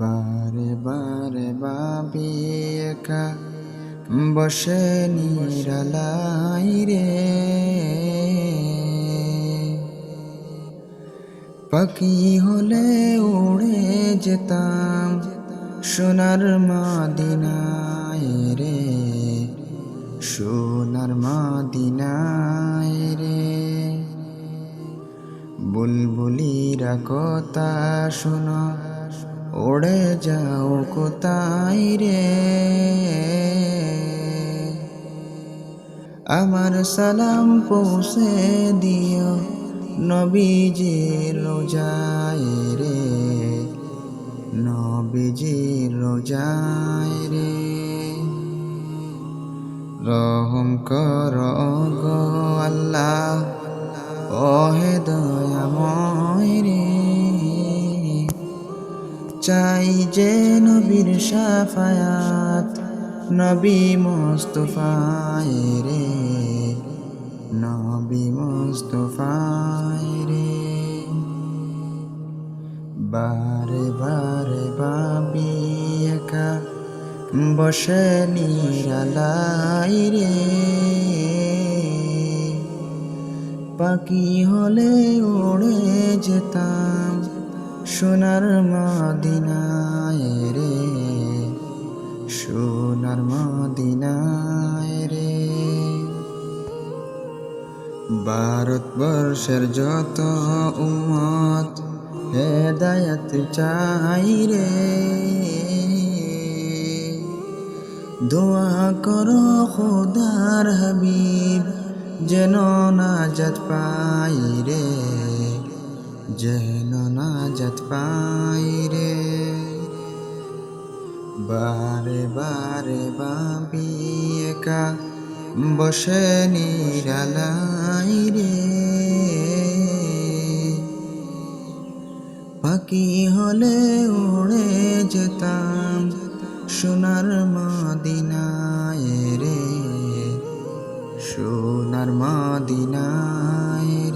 বারে বারে বাবি একা বসে নিরালাই রে। পাখি হলে উড়ে যেতাম সোনার মাদিনায় রে, সোনার মাদিনায় রে। বুলবুলিরা কথা শোনো ওড়ে যাও কোথায় রে? আমার সালাম পৌঁছে দিও নবীজির রোজায় রে, নবীজির রোজায় রে। রহম কর গো আল্লাহ, ওহে দয়াময় রে। চাই যে নবীর সাফায়াত, নবী মোস্তফায় রে, নবী মোস্তফায় রে। বারে বারে বাবি একা বসে নিরালাই রে। পাখি হলে উড়ে যেতাম সোনার মদিনায় রে, সোনার মদিনায় রে। ভারতবর্ষের যত উম্মত হেদায়ত চাই রে, দোয়া করো খোদার হাবিব যেন নাজাত পাই রে। যেন নাজাত পাই রে। বারে বারে বাবি একা বসে নিরালাই রে। পাখি হলে উড়ে যেতাম সোনার মদিনায় রে। সোনার মদিনায়